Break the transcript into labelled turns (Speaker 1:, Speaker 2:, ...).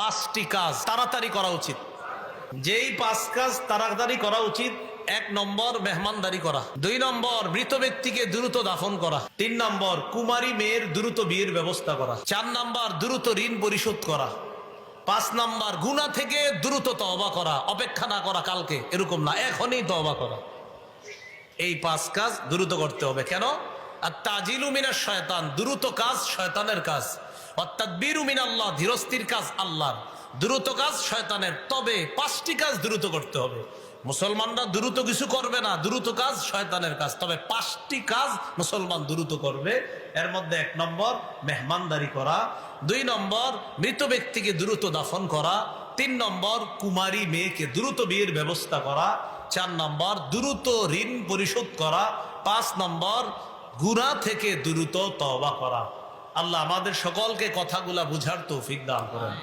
Speaker 1: পাঁচটি কাজ তাড়াতাড়ি করা উচিত। যেই পাঁচ কাজ তাড়াতাড়ি করা উচিত, এক নম্বর মেহমানদারি করা, দুই নম্বর মৃত ব্যক্তিকে দ্রুত দাফন করা, তিন নম্বর কুমারী মেয়ের দ্রুত বিয়ের ব্যবস্থা করা, চার নম্বর দ্রুত ঋণ পরিশোধ করা, পাঁচ নাম্বার গুণা থেকে দ্রুত তওবা করা, অপেক্ষা না করা কালকে, এরকম না, এখনই তওবা করা। এই পাঁচ কাজ দ্রুত করতে হবে। কেন? আর তাজিলু মিনার শয়তান, দ্রুত কাজ শয়তানের কাজ। অর্থাৎ বীরু মিন আল্লাহ ধীরস্থির কাজ আল্লাহর। দ্রুত কাজ শয়তানের, তবে পাঁচটি কাজ দ্রুত করতে হবে। মুসলমানরা দ্রুত কিছু করবে না, দ্রুত কাজ শয়তানের কাজ। তবে পাঁচটি কাজ মুসলমান দ্রুত করবে। এর মধ্যে এক নম্বর, মেহমানদারি করা। দুই নম্বর, মৃত ব্যক্তিকে দ্রুত দাফন করা। তিন নম্বর, কুমারী মেয়েকে দ্রুত বিয়ের ব্যবস্থা করা। চার নম্বর, দ্রুত ঋণ পরিশোধ করা। পাঁচ নম্বর গুণা থেকে দ্রুত তওবা করা। আল্লাহ আমাদের সকলকে কথাগুলা বুঝার তৌফিক দান করেন।